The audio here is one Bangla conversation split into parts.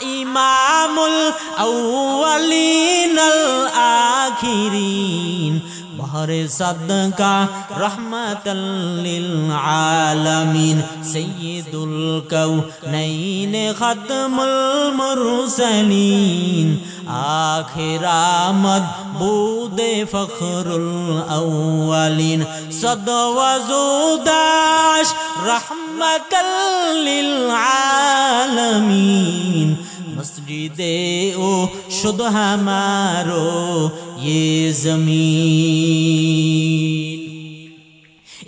ইমামুল আউয়ালিনাল আখিরিন। বহরে সদকা রহমতাল্লিল আলামিন সৈয়দুল কৌনাইন খতমুল মুরসালিন আখিরামদ বুদে ফখরুল আউয়ালিন সদওয়াজুদাস রহমতাল্লিল আলামিন মসজিদে ও শুধু হামারো ये जमीन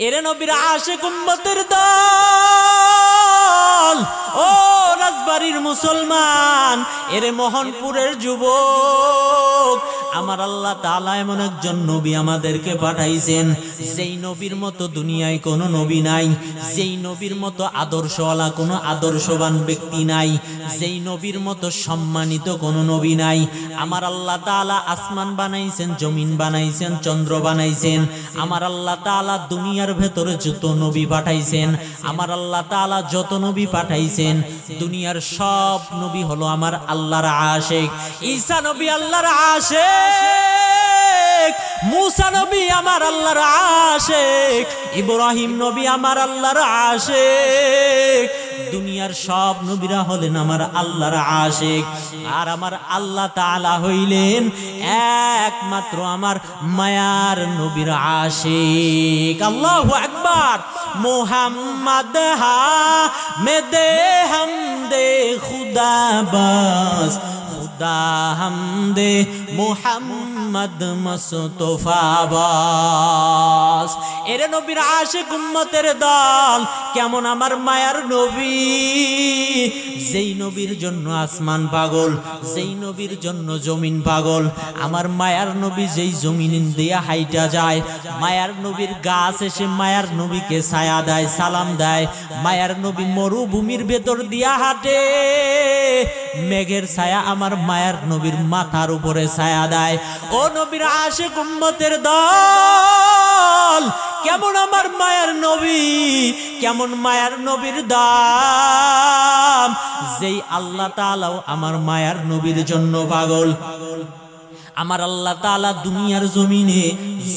এরে নবীর আশে কুম্মতের দল। ও রাজবাড়ির মুসলমান, এরে মোহনপুরের যুবক। আমার আল্লাহ তাআলা এমন একজন নবী আমাদেরকে পাঠাইছেন, যেই নবীর মতো দুনিয়ায় কোনো নবী নাই, যেই নবীর মতো আদর্শওয়ালা কোনো আদর্শবান ব্যক্তি নাই, যেই নবীর মতো সম্মানিত কোনো নবী নাই। আমার আল্লাহ তাআলা আসমান বানাইছেন, জমিন বানাইছেন, চন্দ্র বানাইছেন। আমার আল্লাহ তাআলা দুনিয়ার ভেতরে যত নবী পাঠাইছেন আমার আল্লাহ তালা যত নবী পাঠাইছেন দুনিয়ার সব নবী হলো আমার আল্লাহর আশেক। ঈসা নবী আল্লাহর আশেক মুসা নবী আমার আল্লাহর আশেক ইব্রাহিম নবী আমার আল্লাহর আশেক দুনিয়ার সব নবীরা হলেন আমার আল্লাহর আশেক। আর আমার আল্লাহ তালা হইলেন একমাত্র আমার মায়ার নবীর আশেক। আল্লাহ একবার মোহাম্মদ হা মেদে হামদে, খুদা বাস, খুদা হামদে মোহাম্মদ মুস্তফা বাস এরে নবীর আশিক উম্মতের দল, কেমন আমার মায়ার নবী? যেই নবীর জন্য আসমান পাগল, যেই নবীর জন্য জমিন পাগল, আমার মায়ার নবী যেই জমিন দিয়া হাইটা যায়, মায়ার নবীর গাছ এসে মায়ার নবীকে ছায়া দেয়, সালাম দেয়, মায়ার নবী মরুভূমির ভেতর দিয়া হাঁটে, মেঘের ছায়া আমার মায়ার নবীর মাথার উপরে ছায়া দেয়। ও নবীর আশে কুম্মতের দল। কেমন আমার মায়ার নবী, কেমন মায়ার নবীর দাম। যেই আল্লাহ তালাও আমার মায়ার নবীর জন্য পাগল পাগল। আমার আল্লাহ তাআলা দুনিয়ার জমিনে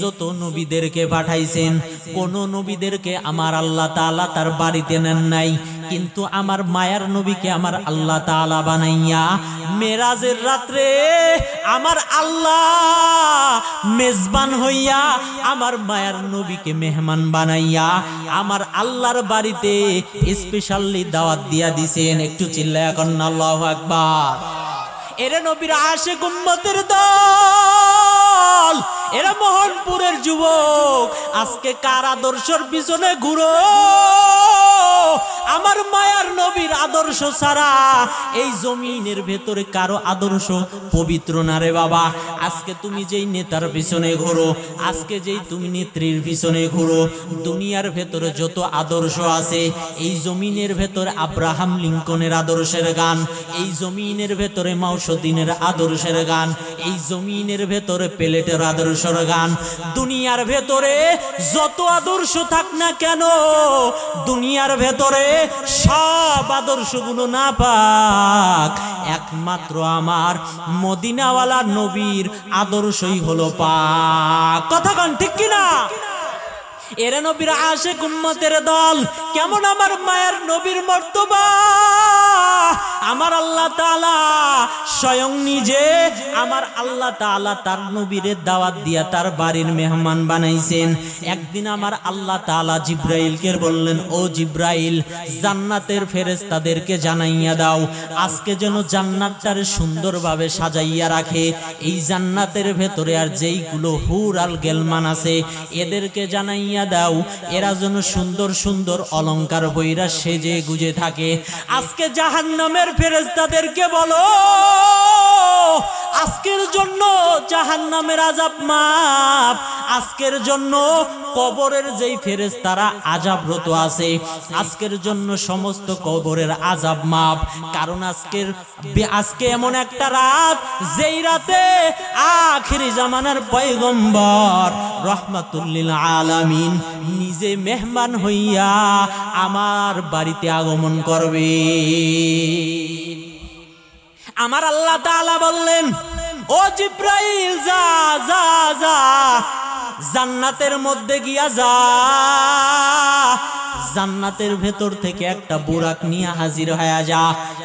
যত নবীদেরকে পাঠাইছেন, কোন নবীদেরকে আমার আল্লাহ তাআলা তার বাড়িতে নেন নাই। কিন্তু আমার মায়ার নবীকে আমার আল্লাহ তাআলা বানাইয়া মেরাজের রাত্রে আমার আল্লাহ মেজবান হইয়া আমার মায়ার নবীকে মেহমান বানাইয়া আমার আল্লাহর বাড়িতে স্পেশালি দাওয়াত দিয়া দিছেন। একটু চিল্লায়া কন্যা আল্লাহু আকবার। এরা নবীর আশে গুম্মতের দল এরা মোহনপুরের যুবক। আজকে কার আদর্শর পিছনে ঘুরো? আমার মায়ার নবীর আদর্শ ছাড়া এই জমিনের ভেতরে কারও আদর্শ পবিত্র না রে বাবা। আজকে তুমি যেই নেতার পিছনে ঘোরো, আজকে যেই তুমি নেত্রীর পিছনে ঘোরো, দুনিয়ার ভেতরে যত আদর্শ আছে, এই জমিনের ভেতরে আব্রাহাম লিঙ্কনের আদর্শের গান, এই জমিনের ভেতরে মাউসুদ্দিনের আদর্শের গান, এই জমিনের ভেতরে পেলেটের আদর্শের গান। দুনিয়ার ভেতরে যত আদর্শ থাক না কেন, দুনিয়ার ভেতরে সব আদর্শগুলো না পাক একমাত্র আমার মদিনাওয়ালা নবীর আদর্শই হলো পাক। কথা কন, ঠিক কিনা? এরা নবীর আসে উম্মতের দল কেমন আমার মায়ের নবীর মর্তবা? আমার আল্লাহ তাআলা স্বয়ং নিজে আমার আল্লাহ তাআলা তার নবীরে দাওয়াত দিয়া তার বাড়ির মেহমান বানাইছেন। একদিন আমার আল্লাহ তাআলা জিব্রাইলকে বললেন, ও জিব্রাইল, জান্নাতের ফেরেশতাদেরকে জানাইয়া দাও। আজকে যেন জান্নাতটারে সুন্দরভাবে সাজাইয়া রাখে। এই জান্নাতের ভেতরে আর যেইগুলো হুর আল গেলমান আছে, এদেরকে জানাইয়া দাও। এরা যেন সুন্দর সুন্দর অলংকার বইরা সেজে গুজে থাকে। আজকে জাহান্নামের ফেরেস্তাদেরকে বলো আজকের জন্য জাহান্নামের আজাব মাপ আজকের জন্য কবরের যেই ফেরেশতারা আজাবরত আছে, আজকের জন্য সমস্ত কবরের আজাব মাপ কারণ আজকের আজকে এমন একটা রাত যেই রাতে আখিরি জামানার পয়গম্বর রহমাতুল্লিল আলামিন নিজে মেহমান হইয়া আমার বাড়িতে আগমন করবে আমার আল্লাহ তাআলা বললেন, ও জিব্রাইল, যা যা যা জান্নাতের মধ্যে গিয়া যা। জান্নাতের ভেতর থেকে একটা বুরাক নিয়ে হাজির হয়ে যা।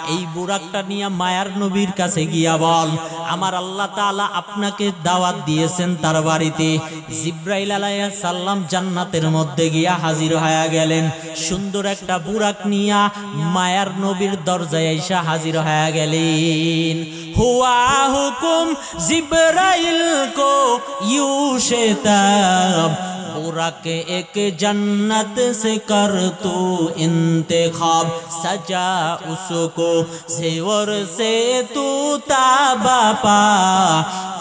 এই বুরাকটা নিয়ে মায়ার নবীর কাছে গিয়া বল, আমার আল্লাহ তাআলা আপনাকে দাওয়াত দিয়েছেন তার বাড়িতে। জিব্রাইল আলাইহিস সালাম জান্নাতের মধ্যে গিয়া হাজির হয়ে গেলেন। সুন্দর একটা বুরাক নিয়া মায়ার নবীর দরজায় এসে হাজির হয়ে গেলেন। ہوا حکم زبرائیل کو یوں شتاب برق ایک جنت سے کر تو انتخاب سجا اس کو زیور سے تو تابا پا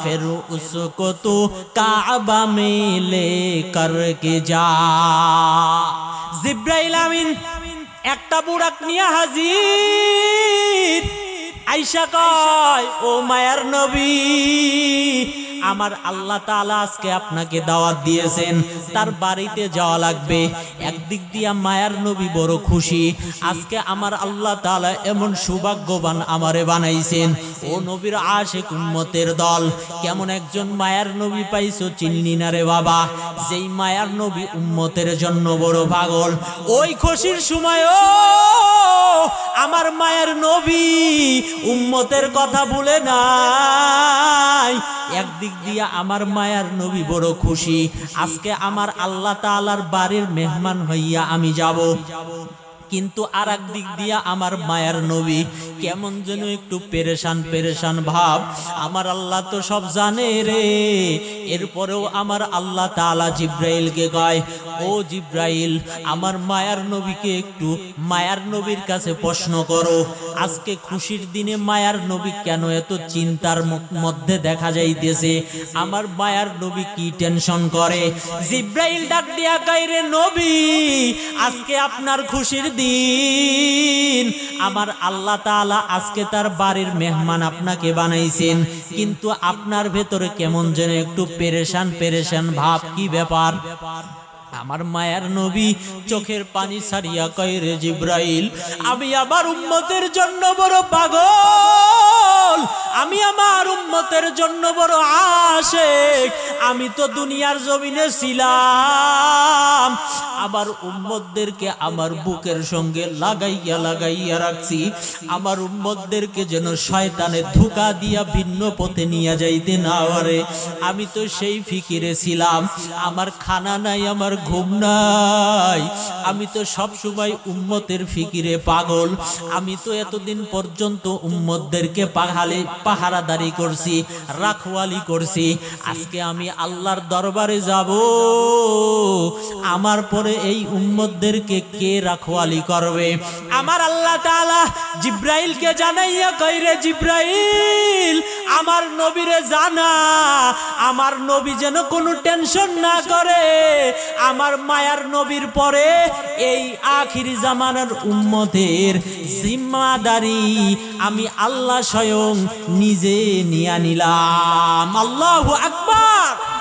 پھر اس کو تو کعبہ میں لے کر کے جا জিব্রাইল আমিন একটা বুড়াক নিয়ে হাজির আইসা কয়, ও মায়ার নবী, আমার আল্লাহ তাআলা আজকে আপনাকে দাওয়াত দিয়েছেন, তার বাড়িতে যাওয়া লাগবে। একদিক দিয়া মায়ার নবী বড় খুশি, আজকে আমার আল্লাহ তাআলা এমন সৌভাগ্যবান আমারে বানাইছেন। ও নবীর আশেক উম্মতের দল, কেমন একজন মায়ার নবী পাইছো চিনলি না রে বাবা? যেই মায়ার নবী উম্মতের জন্য বড় পাগল, ওই খুশির সময়ও আমার মায়ের নবী উম্মতের কথা ভুলে নাই। একদিক দিয়া আমার মায়ার নবী বড় খুশি। আজকে আমার আল্লাহ তালার বাড়ির মেহমান হইয়া আমি যাব। কিন্তু আর দিক দিয়া আমার মায়ার নবী কেমন যেন একটু পেরেশান পেরেশান ভাব। আমার আল্লাহ তো সব জানে রে। এরপরেও আমার আল্লাহ তাআলা জিব্রাইলকে কয়, ও জিব্রাইল, আমার মায়ার নবীকে একটু মায়ার নবীর কাছে প্রশ্ন করো। আজকে খুশির দিনে মায়ার নবী কেন এত চিন্তার মধ্যে দেখা যাইতেছে? আমার মায়ার নবী কি টেনশন করে? জিব্রাইল ডাক দিয়া কাইরে নবী, আজকে আপনার খুশির দিন। আমার আল্লাহ তাআলা আজকে তার বাড়ির মেহমান আপনাকে বানাইছেন। কিন্তু আপনার ভেতরে কেমন যেন একটু পেরেশান পেরেশান ভাব, কি ব্যাপার? আমার মায়ার নবী চোখের পানি সারিয়া কইরে জিব্রাইল, আমি আমার উম্মতের জন্য বড় পাগল। আমি আমার উম্মতের জন্য বড় আশেক। আমি তো দুনিয়ার জমিনে ছিলাম। আমার উম্মতদেরকে আমার বুকের সঙ্গে লাগাইয়া লাগাইয়া রাখছি। আমার উম্মতদেরকে যেন শয়তানে ধোকা দিয়া ভিন্ন পথে নিয়ে যাইতে না পারে। আমি তো সেই ফিকিরে ছিলাম। আমার খানা নাই, আমার ঘুম নাই। আমি তো সব সময় উম্মতের ফিকিরে পাগল। আমি তো এতদিন পর্যন্ত উম্মতদেরকে পাহালে, পাহারাদারি করছি, রাখওয়ালি করছি। আজকে আমি আল্লাহর দরবারে যাব। আমার পরে এই উম্মতদেরকে কে রাখওয়ালি করবে? আমার আল্লাহ তাআলা জিব্রাইলকে জানাইয়া কইরে জিব্রাইল, আমার নবীরে জানা, আমার নবী যেন কোনো টেনশন না করে। আমার মায়ার নবীর পরে এই আখিরি জামানার উম্মতের জিম্মাদারি আমি আল্লাহ স্বয়ং নিজে নিয়া নিলাম। আল্লাহু আকবার!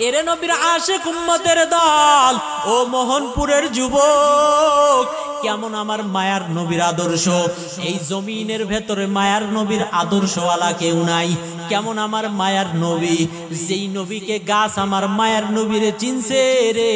এরে নবীর আশেক উম্মতের দল ও মোহনপুরের যুবক কেমন আমার মায়ার নবীর আদর্শ? এই জমিনের ভেতরে মায়ার নবীর আদর্শওয়ালা কেউ নাই। কেমন আমার মায়ার নবী? যেই নবীকে গাছ আমার মায়ার নবীরে চিনছে রে।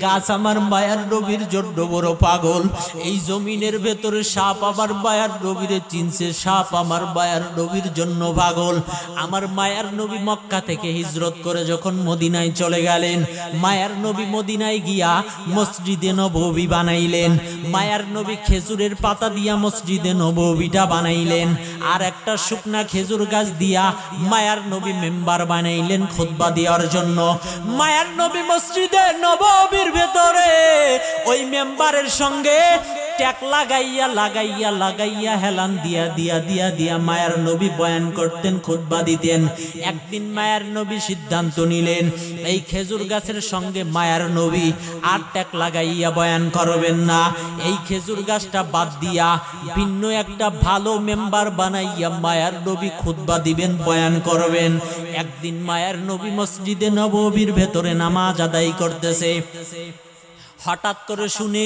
গাছ আমার মায়ার নবীর জন্য বড় পাগল। এই জমিনের ভেতরে সাপ আমার মায়ার নবীরে চিনছে। সাপ আমার মায়ার নবীর জন্য পাগল। আমার মায়ার নবী মক্কা থেকে হিজরত করে যখন মদিনায় চলে গেলেন, মায়ার নবী মদিনায় গিয়া মসজিদে নববী বানাইলেন। মায়ার নবী খেজুরের পাতা দিয়া মসজিদে নবীটা বানাইলেন। আর একটা শুকনা খেজুর গাছ দিয়া মায়ার নবী মেম্বার বানাইলেন খুতবা দেওয়ার জন্য। মায়ার নবী মসজিদে নববীর ভেতরে ওই মেম্বারের সঙ্গে ট্যাক লাগাইয়া লাগাইয়া লাগাইয়া হেলান দিয়া দিয়া দিয়া দিয়া মায়ার নবী বয়ান করতেন, খুতবা দিতেন। একদিন মায়ার নবী সিদ্ধান্ত নিলেন, এই খেজুর গাছের সঙ্গে মায়ার নবী আর ট্যাক লাগাইয়া বয়ান করবেন না। এই খেজুর গাছটা বাদ দিয়া ভিন্ন একটা ভালো মেম্বার বানাইয়া মায়ার নবী খুতবা দিবেন, বয়ান করবেন। একদিন মায়ার নবী মসজিদে নববীর ভেতরে নামাজ আদায় করতেছে। হঠাৎ করে শুনে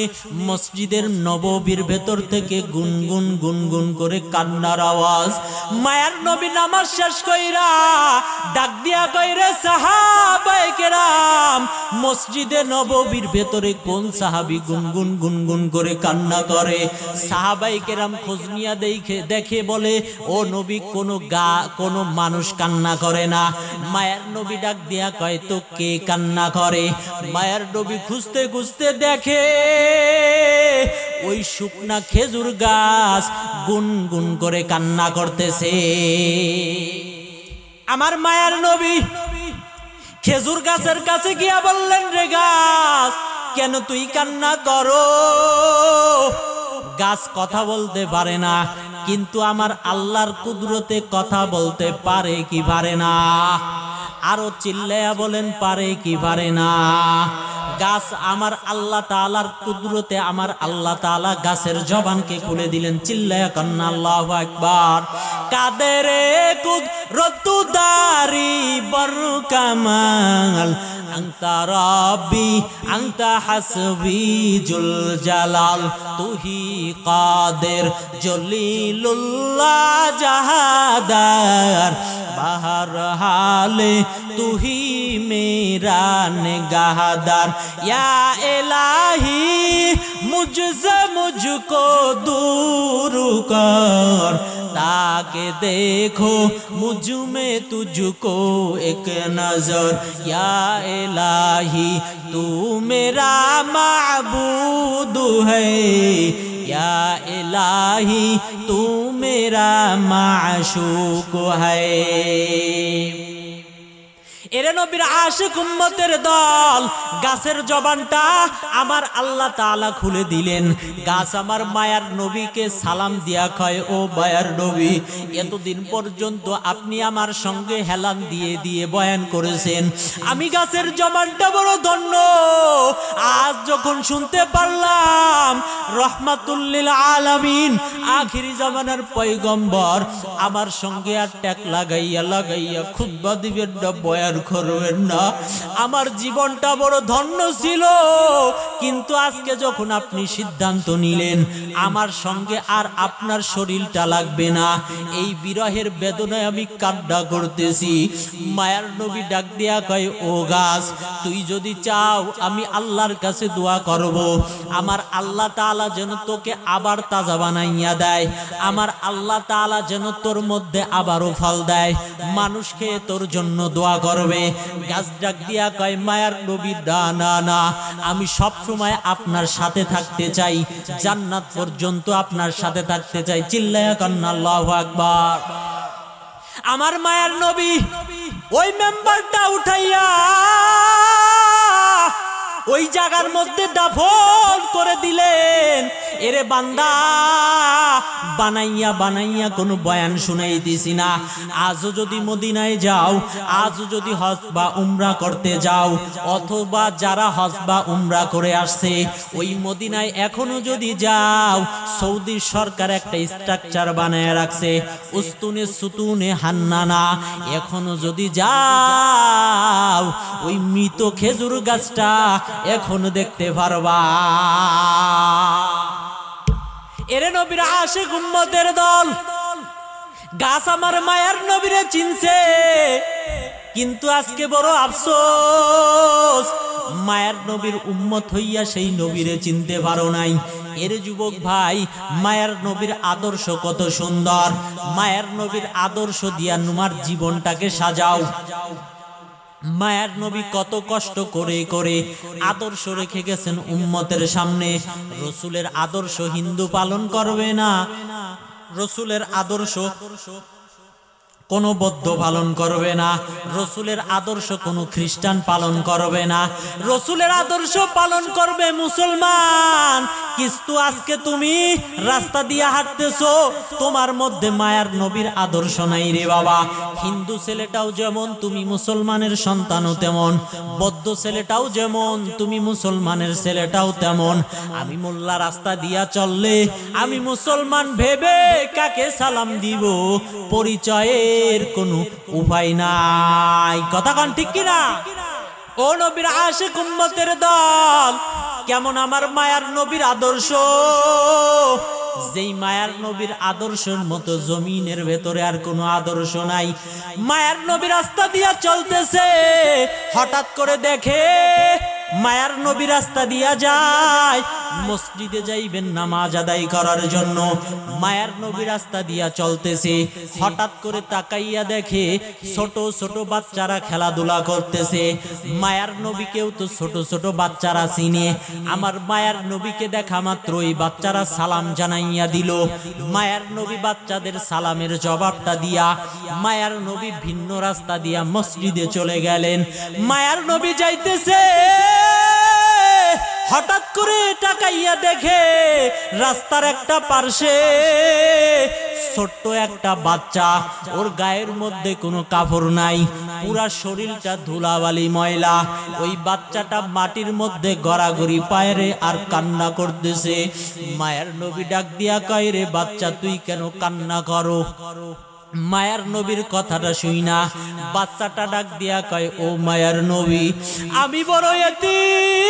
মসজিদের নববীর ভেতর থেকে গুনগুন গুনগুন করে কান্নার আওয়াজ, মায়ার নবী নামাজ শেষ কইরা ডাক দিয়া কইরে সাহাবাই কেরাম, মসজিদে নববীর ভেতরে কোন সাহাবি গুনগুন গুনগুন করে কান্না করে? সাহাবাই কেরাম খোঁজ নিয়া দেখে দেখে বলে, ও নবী, কোনো গা, কোনো মানুষ কান্না করে না। মায়ের নবী ডাক দিয়া কয়, তো কে কান্না করে? মায়ের নবী খুঁজতে খুঁজতে দেখে ওই শুকনা খেজুর গাছ গুন গুন করে কান্না করতেছে। আমার মায়ের নবী খেজুর গাছের কাছে গিয়া বললেন, রে গাছ, কেন তুই কান্না করো? গাছ কথা বলতে পারে না, কিন্তু আমার আল্লাহর কুদরতে কথা বলতে পারে কি পারে না? আরও চিল্লায়া বলেন, পারে কি পারে না? গাছ আমার আল্লাহ তাআলার কুদরতে আমার আল্লাহ তাআলা গাছের জবানকে খুলে দিলেন চিল্লায়া কান্না আল্লাহু আকবার। কাদেরে কুদরতু দারি বর কামাল। আংতা রব্বি আংতা হাসবি জুল জালাল। তুহি কাদের জলিলুল্লাহ জাহাদার বাহার হালে तू ही मेरा निगाहदार। या इलाही, मुझसे मुझको दूर कर। ताके देखो, मुझमें तुझको एक नज़र। या इलाही, तू मेरा माबूद है। या इलाही, तू मेरा माशूक है। এরে নবীর আশিক উম্মতের দল, গাছের জবানটা আমার আল্লাহ তাআলা খুলে দিলেন। গাছ আমার মায়ার নবীকে সালাম দিয়া কয় ও মায়ার নবী, এতদিন পর্যন্ত আপনি আমার সঙ্গে হেলান দিয়ে দিয়ে বয়ান করেছেন। আমি গাছের জবানটা বড় ধন্য, আজ যখন শুনতে পারলাম, রহমাতুল্লিল আলামিন, আখিরি জামানার পয়গম্বর আমার সঙ্গে আর ট্যাক লাগাইয়া লাগাইয়া খুব দিবেন বয়ান করবেন না। আমার জীবনটা বড় ধন্য ছিল, কিন্তু আজকে যখন আপনি সিদ্ধান্ত নিলেন, আমার সঙ্গে আর আপনার শরীরটা লাগবে না। এই বিরহের বেদনায় আমি কান্না করতেছি। মায়ার নবী ডাক দিয়া কয়, ও গাছ, তুই যদি চাও, আমি আল্লাহর কাছে দোয়া করব। আমার আল্লাহ তাআলা যেন তোকে আবার তাজা বানাইয়া দেয়। আমার আল্লাহ তাআলা যেন তোর মধ্যে আবারও ফল দেয়। মানুষকে তোর জন্য দোয়া করবে। গাছ ডাক দিয়া কয়, মায়ার নবী দা না না, আমি সব সময় আপনার সাথে থাকতে চাই। জান্নাত পর্যন্ত আপনার সাথে থাকতে চাই। চিল্লায়া কান্না আল্লাহু আকবার। আমার মায়ার নবী, ওই মেম্বারটা উঠাইয়া ওই জায়গার মধ্যে দাফন করে দিলেন। এরে বান্দা, বানাইয়া বানাইয়া কোনো বয়ান শুনাই দিছি না। আজও যদি মদিনায় যাও, আজও যদি হজ বা উমরা করতে যাও, অথবা যারা হজ বা উমরা করে আসছে, ওই মদিনায় এখনও যদি যাও, সৌদি সরকার একটা স্ট্রাকচার বানায় রাখছে, উস্তুনে সুতুনে হান্নানা। এখনও যদি যাও, ওই মৃত খেজুর গাছটা এখনও দেখতে পারবা। এরে নবীর আশে গুম্মদের দল, গাছ আমার মায়ার নবীরে চিনছে, কিন্তু আজকে বড় আফসোস, মায়ার নবীর উম্মত হইয়া সেই নবীরে চিনতে পারো নাই। এর যুবক ভাই, মায়ার নবীর আদর্শ কত সুন্দর, মায়ার নবীর আদর্শ দিয়া নুমার জীবনটাকে সাজাও। মায়ার নবী কত কষ্ট করে করে আদর্শ রেখে গেছেন উম্মতের সামনে। রসুলের আদর্শ হিন্দু পালন করবে না। রসুলের আদর্শ কোনো বদ্ধ পালন করবে না। রসুলের আদর্শ কোনো খ্রিস্টান পালন করবে না। রসুলের আদর্শ পালন করবে মুসলমান। কিন্তু আজকে তুমি রাস্তা দিয়ে হাঁটতেছো, তোমার মধ্যে মায়ার নবীর আদর্শ নাই রে বাবা। হিন্দু ছেলেটাও যেমন, তুমি মুসলমানের সন্তানও তেমন। বদ্ধ ছেলেটাও যেমন, তুমি মুসলমানের ছেলেটাও তেমন। আমি মোল্লা রাস্তা দিয়া চললে, আমি মুসলমান ভেবে কাকে সালাম দিব? পরিচয়ের কোনো উপায় নাই। কথা কন ঠিক কিনা? ও নবীর আশিক উম্মতের দল কেমন আমার মায়ার নবীর আদর্শ? যেই মায়ার নবীর আদর্শের মতো জমিনের ভেতরে আর কোনো আদর্শ নাই। মায়ার নবী রাস্তা দিয়া চলতেছে, হঠাৎ করে দেখে মায়ার নবী রাস্তা দিয়া যায়, মসজিদে যাইবেন নামাজ আদায় করার জন্য। মায়ার নবী রাস্তা দিয়া চলতেছে, হঠাৎ করে তাকাইয়া দেখে ছোট ছোট বাচ্চারা খেলাধুলা করতেছে। মায়ার নবীকেও তো ছোট ছোট বাচ্চারা চিনে। আমার মায়ার নবীকে দেখা মাত্র ওই বাচ্চারা সালাম জানাইয়া দিল। মায়ার নবী বাচ্চাদের সালামের জবাবটা দিয়া, মায়ার নবী ভিন্ন রাস্তা দিয়া মসজিদে চলে গেলেন। মায়ার নবী যাইতেছে। হঠাৎ করে টাকাইয়া দেখে রাস্তার একটা পার্শ্বে ছোট্ট একটা বাচ্চা। ওর গায়ের মধ্যে কোনো কাপড় নাই, পুরা শরীরটা ধুলাবালি ময়লা। ওই বাচ্চাটা মাটির মধ্যে গড়াগড়ি পায়রে আর কান্না করতেছে। মায়ের নবী ডাক দিয়া কয়, রে বাচ্চা, তুই কেন কান্না করো? মায়ার নবীর কথাটা শুই না। বাচ্চাটা ডাক দিয়া কয়, ও মায়ার নবী, আমি বড় এতিম।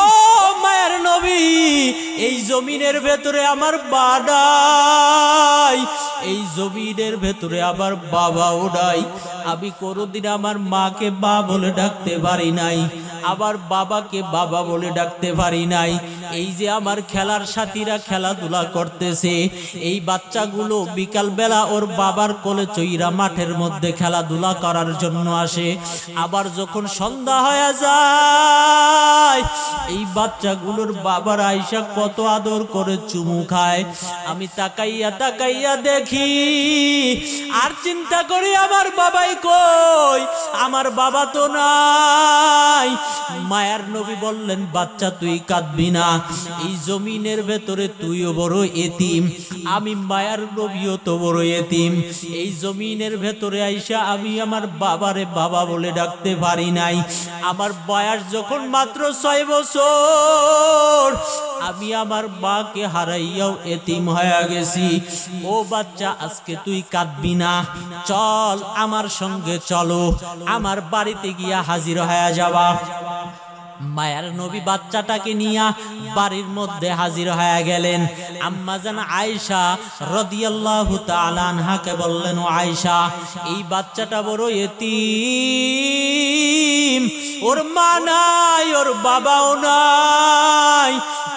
ও মায়ার নবী, এই জমিনের ভেতরে আমার বাডাই, এই জমিনের ভেতরে আমার বাবা ওডাই। আমি কোনোদিন আমার মাকে বা বলে ডাকতে পারি নাই আবার বাবাকে বাবা বলে ডাকতে পারি নাই। এই যে আমার খেলার সাথীরা খেলাধুলা করতেছে, এই বাচ্চাগুলো বিকাল বেলা ওর বাবার কোলে চইরা মাঠের মধ্যে খেলাধুলা করার জন্য আসে। আবার যখন সন্ধ্যা হয়ে যায় এই বাচ্চাগুলোর বাবার আইসা কত আদর করে চুমু খায়। আমি তাকাইয়া তাকাইয়া দেখি, আর চিন্তা করি আমার বাবাই কই? আমার বাবা তো নাই। মায়ার নবী বললেন, বাচ্চা, তুই কাঁদবি না। এই জমিনের ভেতরে তুইও বড় এতিম। আমি মায়ার নবীও তো বড় এতিম। এই জমিনের ভেতরে আইসা আমি আমার বাবারে বাবা বলে ডাকতে পারি নাই। আমার বয়স যখন মাত্র ছয় আমি আমার মাকে হারাইয়াও এতিম হয়ে গেছি। ও বাচ্চা, আজকে তুই কাঁদবি না। চল আমার সঙ্গে চলো। আমার বাড়িতে গিয়া হাজির হয়ে যাবা। মায়ার নবী বাচ্চাটাকে নিয়া বাড়ির মধ্যে হাজির হয়ে গেলেন। আম্মাজান আয়সা রদিয়াল্লাহু তাআলা আনহাকে বললেন, ও আয়সা এই বাচ্চাটা বড় এতিম। ওর মা নাই, ওর বাবাও নাই।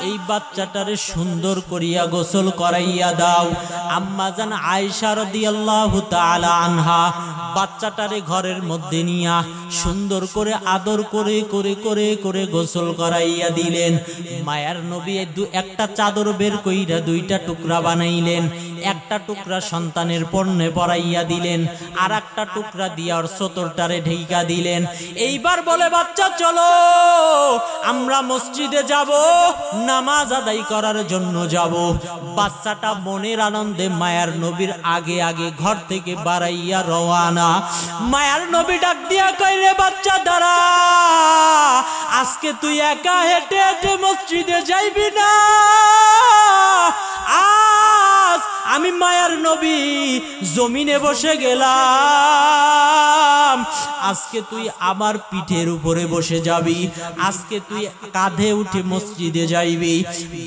এই বাচ্চাটারে সুন্দর করিয়া গোসল করাইয়া দাও। আম্মা জান আয়সা রাদিয়াল্লাহু তাআলা আনহা বাচ্চাটারে ঘরের মধ্যে নিয়া সুন্দর করে আদর করে করে করে করে গোসল করাইয়া দিলেন। মায়ার নবী দু একটা চাদর বের কইরা দুইটা টুকরা বানাইলেন। একটা টুকরা সন্তানের পণ্যে পরাইয়া দিলেন আর একটা টুকরা দিয়া ওর সতরটারে ঢেইকা দিলেন। এইবার বলে, বাচ্চা, চলো, আমরা মসজিদে যাব, নামাজ আদায় করার জন্য যাব। বাচ্চাটা মনের আনন্দে মায়ার নবীর আগে আগে ঘর থেকে বাড়াইয়া রওয়ানা। মায়ার নবী ডাক দিয়া কইরে বাচ্চা, দাঁড়া, আজকে তুই একা হেঁটে হেঁটে মসজিদে যাইবি না। আজ আমি মায়ার নবী, জমিনে বসে গেলাম। আজকে তুই আমার পিঠের উপরে বসে যাবি। আজকে তুই কাঁধে উঠে মসজিদে যাইবি।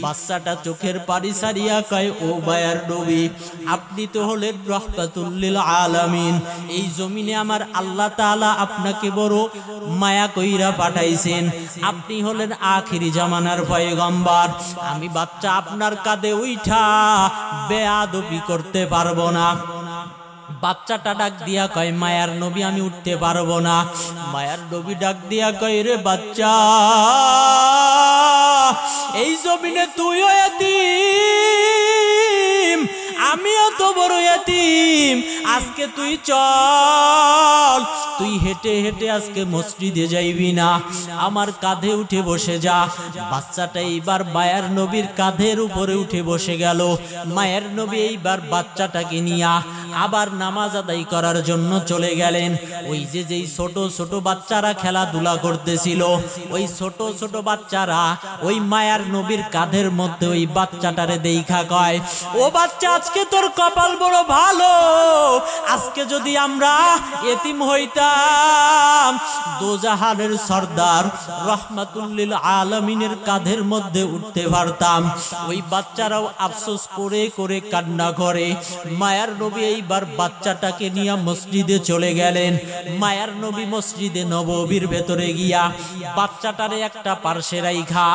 বাচ্চাটা চোখের পানি সারিয়া কয়, ও মায়ার নবী, আপনি তো হলেন রহমাতুল্লিল আলামিন। এই জমিনে আমার আল্লাহ তাআলা আপনাকে বড় মায়া কইরা পাঠাইছেন। আপনি হলেন আখিরি জামানার পয়গম্বর। আমি বাচ্চা আপনার কাঁধে উইঠা বেয়াদবি করতে পারব না। বাচ্চাটা ডাক দিয়া কয়, মায়ার নবী, আমি উঠতে পারব না। মায়ার নবী ডাক দিয়া কয়, রে বাচ্চা, এই জমিনে তুইও এতিম। আমিও তো বড় এতিম। আজকে তুই চল। তুই হেঁটে হেঁটে আজকে মসজিদে যাইবি না। আমার কাঁধে উঠে বসে যা। বাচ্চাটা এইবার মায়ের নবীর কাঁধের উপরে উঠে বসে গেল। মায়ের নবী এইবার বাচ্চাটাকে নিয়া আবার নামাজ আদায় করার জন্য চলে গেলেন। ওই যে যেই ছোট ছোট বাচ্চারা খেলাধুলা করতেছিল, ওই ছোট ছোট বাচ্চারা ওই মায়ার নবীর কাঁধের মধ্যে ওই বাচ্চাটারে দেইখা কয়, ও বাচ্চা আজকে তোর কপাল বড় ভালো। আজকে যদি আমরা এতিম হইতাম দোজাহানের সর্দার রহমাতুল্লিল আলমিনের কাঁধের মধ্যে উঠতে পারতাম। ওই বাচ্চারাও আফসোস করে করে কান্না করে। মায়ার নবী এইবার বাচ্চাটাকে নিয়ে মসজিদে চলে গেলেন। মায়ার নবী মসজিদে নববীর ভেতরে গিয়া বাচ্চাটারে একটা পার্শ্বে রাইখা,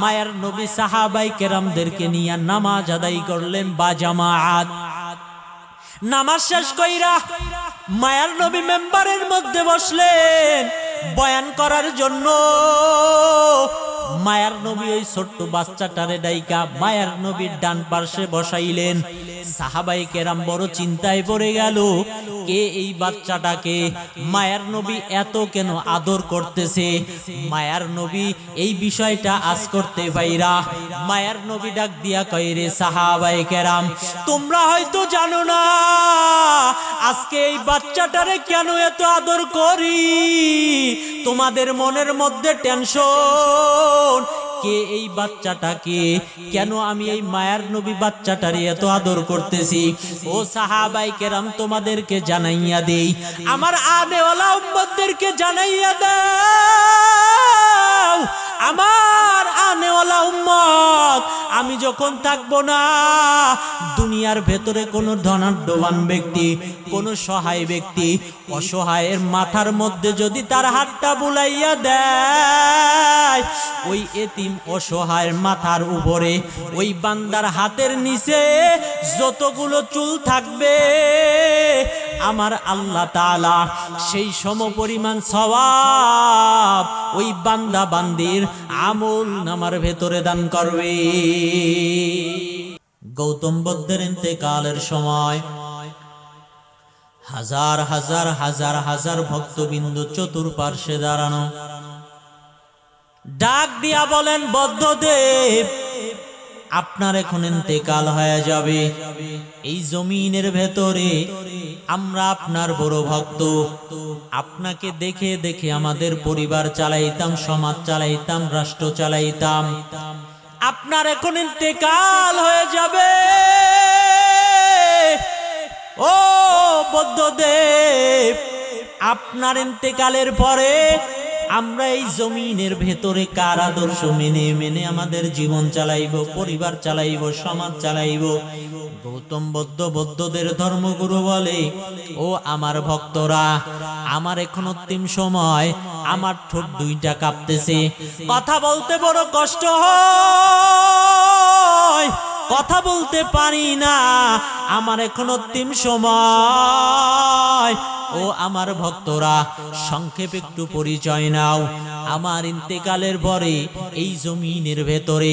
মায়ার নবী সাহাবাই কেরামদেরকে নিয়ে নামাজ আদায় করলেন বা জামাত। নামাজ শেষ কইরা মায়ার নবী মেম্বারের মধ্যে বসলেন। বয়ান করার জন্য মায়ার নবী ওই ছোট্ট বাচ্চাটারে ডাইকা মায়ার নবীর ডান পার্শ্বে বসাইলেন। সাহাবাই কেরাম বড় চিন্তায় পড়ে গেল, কে এই বাচ্চাটাকে মায়ার নবী এত কেন আদর করতেছে? মায়ার নবী এই বিষয়টা আজ করতে পাইরা, মায়ার নবী ডাক দিয়া কয় রে সাহাবাই কেরাম, তোমরা হয়তো জানো না, আজকে এই বাচ্চাটারে কেন এত আদর করি? তোমাদের মনের মধ্যে টেনশন কে এই বাচ্চাটাকে? কেন আমি এই মায়ার নবী বাচ্চাটারে এত আদর করতেছি? ও সাহাবাই কেরাম, তোমাদেরকে জানাইয়া দেই। আমার আনেওয়ালা উম্মতদেরকে জানাইয়া দাও। আমার আমি যখন থাকব না, দুনিয়ার ভেতরে কোনো ধনাঢ্যবান ব্যক্তি, কোনো সহায় ব্যক্তি অসহায়ের মাথার মধ্যে যদি তার হাতটা বুলাইয়া দেয়, ওই এতিম অসহায়ের মাথার উপরে, ওই বান্দার হাতের নিচে যতগুলো চুল থাকবে, আমার আল্লাহ তালা সেই সম পরিমাণ সওয়াব ওই বান্দা বান্দির আমল নামার ভেতরে দান করবে। গৌতম বুদ্ধের ইন্তেকালের সময় হাজার হাজার হাজার হাজার ভক্তবিন্দু চতুর্পার্শ্বে দাঁড়ানো। ডাক দিয়া বলেন, বদ্ধদেব, আপনার এখন ইন্তেকাল হয়ে যাবে। এই জমিনের ভেতরে আমরা আপনার বড় ভক্ত। আপনাকে দেখে দেখে আমাদের পরিবার চালাইতাম, সমাজ চালাইতাম, রাষ্ট্র চালাইতাম। আপনার এখন ইন্তেকাল হয়ে যাবে। ও বৌদ্ধদেব আপনার ইন্তেকালের পরে আমরা এই জমিনের ভেতরে কার আদর্শ মেনে মেনে আমাদের জীবন চালাইব, পরিবার চালাইব, সমাজ চালাইব? গৌতম বৌদ্ধ বৌদ্ধদের ধর্মগুরু বলে, ও আমার ভক্তরা, আমার এখন অন্তিম সময়, আমার ঠোঁট দুইটা কাঁপতেছে। কথা বলতে বড় কষ্ট হয়, কথা বলতে পারি না, আমার এখন অন্তিম সময়। ও আমার ভক্তরা, সংক্ষেপ একটু পরিচয় নাও। আমার ইন্তেকালের পরে এই জমিনের ভেতরে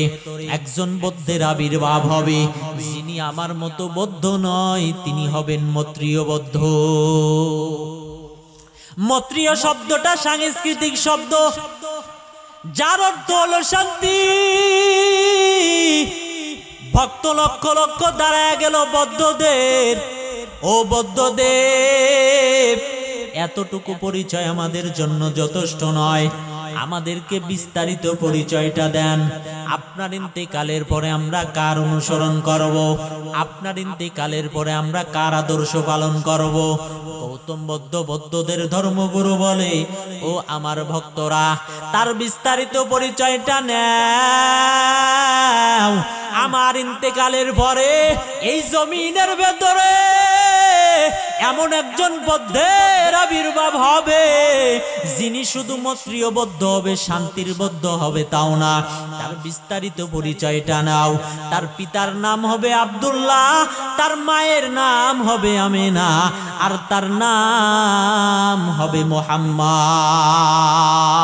একজন বৌদ্ধের আবির্ভাব হবে। যিনি আমার মতো বৌদ্ধ নয়, তিনি হবেন মত্রীয় বৌদ্ধ। মত্রীয় শব্দটা সাংস্কৃতিক শব্দ, যার অর্থ হলো শান্তি। ভক্ত লক্ষ লক্ষ দাঁড়ায় গেল বদ্ধদের ও বদ্ধদেব, এতটুকু পরিচয় আমাদের জন্য যথেষ্ট নয়। আমাদেরকে বিস্তারিত পরিচয়টা দেন। আপনার ইন্তেকালের পরে আমরা কার অনুসরণ করব? আপনার ইন্তেকালের পরে আমরা কার আদর্শ পালন করব? গৌতম বদ্ধ বদ্ধদের ধর্মগুরু বলে, ও আমার ভক্তরা, তার বিস্তারিত পরিচয়টা নেও। আমার ইন্তেকালের পরে এই জমিনের ভেতরে এমন একজন বদ্ধের আবির্ভাব হবে, যিনি শুধু মত্রীয় বদ্ধ হবে, শান্তির বদ্ধ হবে, তাও না। তার বিস্তারিত পরিচয়টা নাও। তার পিতার নাম হবে আব্দুল্লাহ, তার মায়ের নাম হবে আমেনা, আর তার নাম হবে মোহাম্মদ।